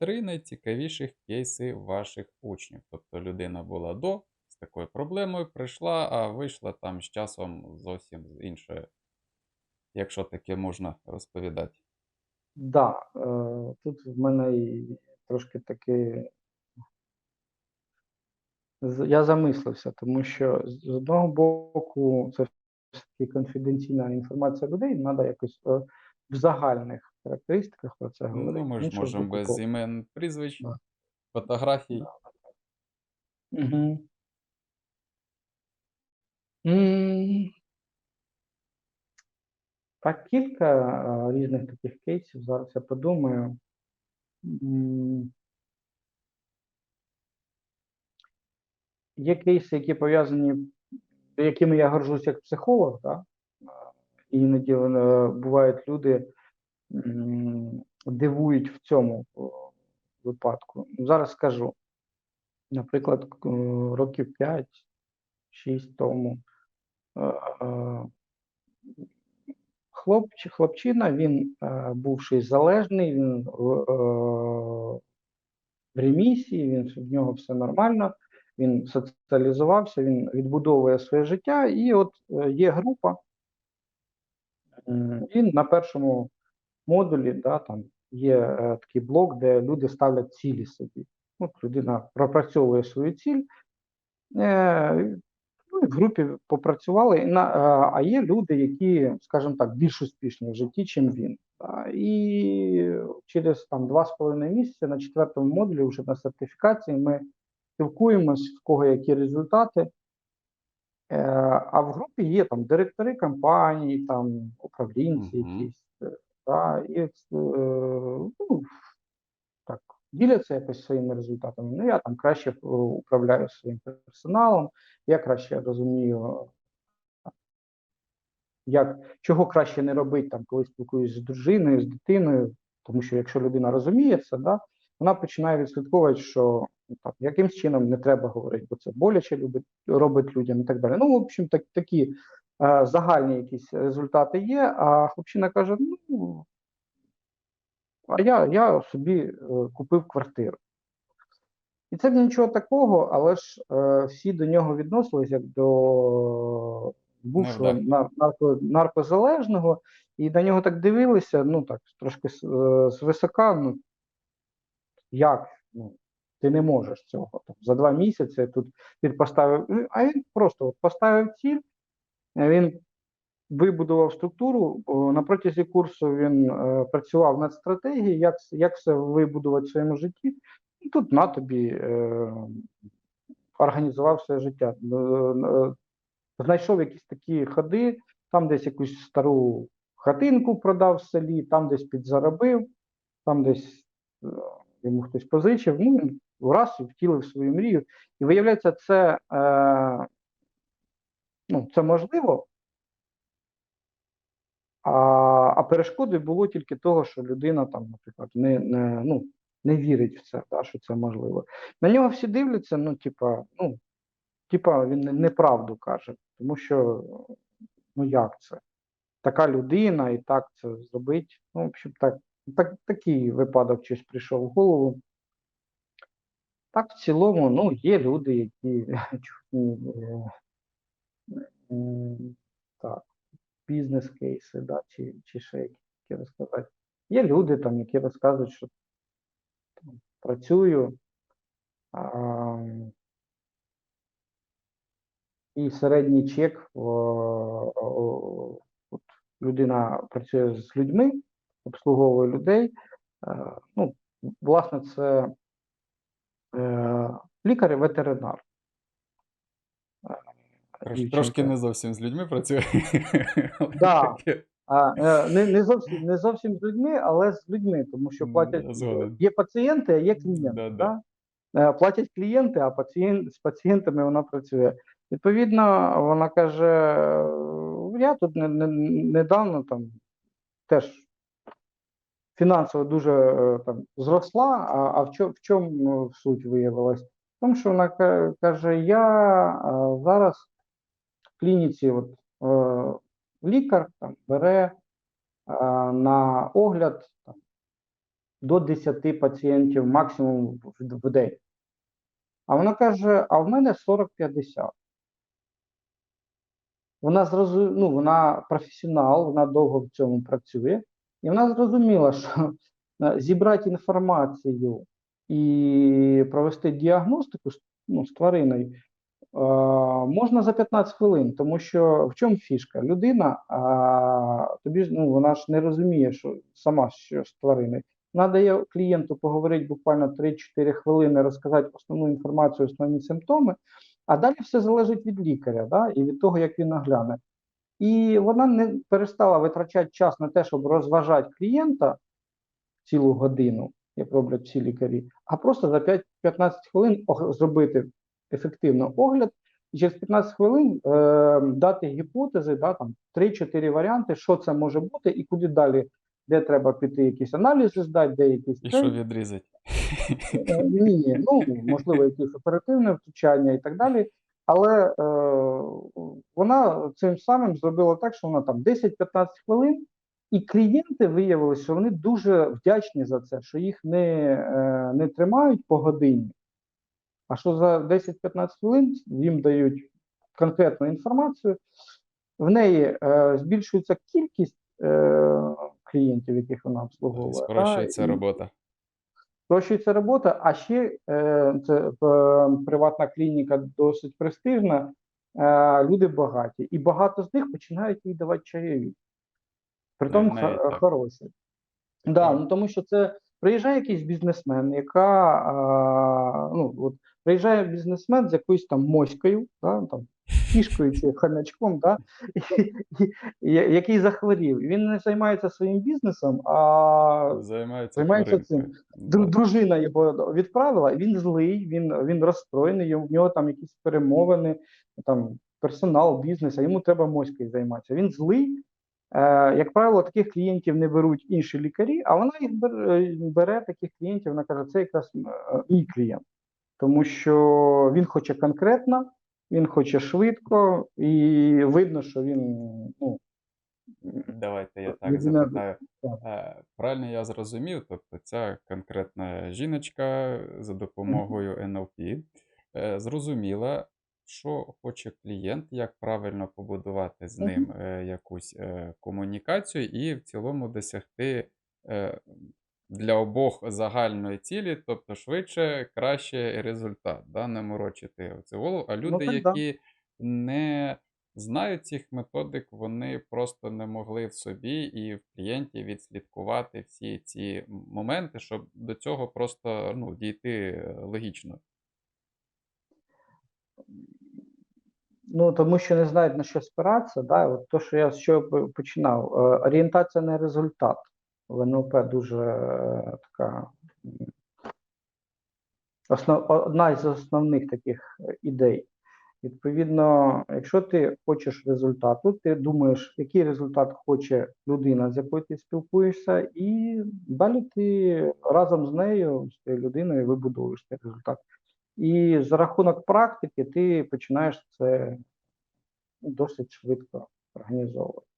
три найцікавіших кейси ваших учнів. Тобто людина була до з такою проблемою, прийшла, а вийшла там з часом зовсім з іншою. Якщо таке можна розповідати. Да, е, тут в мене трошки таки. Я замислився, тому що з з одного боку це все таки конфіденційна інформація людей, треба якось е, в загальних характеристиках про це говорити. Ну, ми ж іншого можемо без то- імен, прізвищ, Да. фотографій. Мгм. М. Так, кілька е, різних таких кейсів. Зараз я подумаю. М. Є кейси, які пов'язані, якими я горжусь як психолог, да? Іноді е, бувають люди дивують в цьому випадку. Зараз скажу. Наприклад, е, років 5-6 тому е, е, хлопч, хлопчина, він е, бувший залежний, він в, е, ремісії, він, в нього все нормально, він соціалізувався, він відбудовує своє життя, і от е, є група. І на першому модулі да, там є е, такий блок, де люди ставлять цілі собі. От людина пропрацьовує свою ціль. Е, ну, і в групі попрацювали. І на, е, а є люди, які, скажімо так, більш успішні в житті, чим він. Да, і через там два з половиною місяці на четвертому модулі, вже на сертифікації, ми спілкуємось, в кого які результати. Е, а в групі є там директори компаній, там управлінці Мгм. якісь. Да, і е, ну, так, діляться якось своїми результатами. Ну, я там краще е, управляю своїм персоналом, я краще розумію, е, як, чого краще не робити, там, коли спілкуюсь з дружиною, з дитиною, тому що якщо людина розуміє це, да, вона починає відслідковувати, що ну, там, якимсь чином не треба говорити, бо це боляче любить, робить людям і так далі. Ну, в общем, так, такі загальні якісь результати є, а хлопчина каже: ну, а я, я собі е, купив квартиру. І це нічого такого, але ж е, всі до нього відносились як до бувшого нар- нарко, наркозалежного, і на нього так дивилися, ну так, трошки е, звисока, ну як? Ну, ти не можеш цього. Там, за два місяці тут він поставив. ну, А він просто поставив ціль, е, він вибудував структуру. На протязі курсу він е, працював над стратегією, як, як все вибудувати в своєму житті. І тут на тобі е, організував своє життя. Е, е, знайшов якісь такі ходи, там десь якусь стару хатинку продав в селі, там десь підзаробив, там десь е, йому хтось позичив. Ну, раз і втілив свою мрію. І виявляється, це, е, ну, це можливо. А, а перешкодою було тільки того, що людина там, наприклад, не, не, ну, не вірить в це, да, що це можливо. На нього всі дивляться, ну, типа, ну, типа, він неправду каже, тому що ну як це? Така людина і так це зробить. Ну, в общем, так, так, такий випадок щось прийшов в голову. Так, в цілому, ну, є люди, які так, бізнес-кейси, да, чи, чи ще які розказати. Є люди, там, які розказують, що там, працюю, а, і середній чек, о, от людина працює з людьми, обслуговує людей. е, Ну, власне, це е, лікар і ветеринар. Е, Трошки не зовсім з людьми працює. Да. А, е, не, не, зовсім, не зовсім з людьми, але з людьми, тому що платять згоден. є пацієнти, а є клієнти. Да-да. Да? Е, Платять клієнти, а пацієнт, з пацієнтами вона працює. Відповідно, вона каже: «Е, я тут не, не, недавно там теж фінансово дуже е, там зросла, а, а в, чому, в чому суть виявилась? В тому, що вона каже: я зараз клініці, от, е, лікар там бере е, на огляд там, до 10 пацієнтів максимум в, в день. А вона каже: а в мене 40-50. Вона зрозу... ну, вона професіонал, вона довго в цьому працює, і вона зрозуміла, що е, зібрати інформацію і провести діагностику ну, з твариною можна за 15 хвилин, тому що в чому фішка? Людина, а, тобі ж ну, вона ж не розуміє, що сама що з твариною. Вона дає клієнту поговорити буквально 3-4 хвилини, розказати основну інформацію, основні симптоми, а далі все залежить від лікаря да, і від того, як він нагляне. І вона не перестала витрачати час на те, щоб розважати клієнта цілу годину, як роблять всі лікарі, а просто за 5 15 хвилин зробити ефективно огляд, і через 15 хвилин е, дати гіпотези, да, там 3-4 варіанти, що це може бути, і куди далі, де треба піти якісь аналізи здати, де якісь І що відрізати? Е, Ні, ну можливо, якесь оперативне втручання і так далі. Але е, вона цим самим зробила так, що вона там 10-15 хвилин, і клієнти виявилися, що вони дуже вдячні за це, що їх не, е, не тримають по годині, а що за 10-15 хвилин їм дають конкретну інформацію. В неї е, збільшується кількість е, клієнтів, яких вона обслуговує. Спрощується робота. Спрощується робота, а ще е, це е, приватна клініка досить престижна, е, люди багаті, і багато з них починають їй давати чайові. Притом Навіть хо- так. хороші. Да, ну тому що це приїжджає якийсь бізнесмен, яка а, ну от приїжджає бізнесмен з якоюсь там моською, да, там кішкою чи хомячком, да, і, і, і, який захворів. Він не займається своїм бізнесом, а Займається Займається Да. дружина його відправила, він злий, він, він розстроєний, в нього там якісь перемовини, там персонал, бізнес, а йому треба моською займатися. Він злий. Е, як правило, таких клієнтів не беруть інші лікарі, а вона їх бере, бере таких клієнтів, вона каже, це якраз е, мій клієнт. Тому що він хоче конкретно, він хоче швидко, і видно, що він ну, Давайте я так запитаю. Е, Правильно я зрозумів, тобто ця конкретна жіночка за допомогою NLP е, зрозуміла, що хоче клієнт, як правильно побудувати з ним е, якусь е, комунікацію і в цілому досягти е, для обох загальної цілі, тобто швидше, краще результат, да? не морочити оцю голову. А люди, так, да. які не знають цих методик, вони просто не могли в собі і в клієнті відслідкувати всі ці моменти, щоб до цього просто ну, дійти е, логічно. Ну, тому що не знають на що спиратися, да, от то, що я з чого починав. Е, Орієнтація на результат. В НЛП дуже е, така основ, одна із основних таких е, ідей. Відповідно, якщо ти хочеш результату, ти думаєш, який результат хоче людина, з якою ти спілкуєшся, і далі ти разом з нею, з цією людиною, вибудовуєш цей результат. І за рахунок практики ти починаєш це досить швидко організовувати.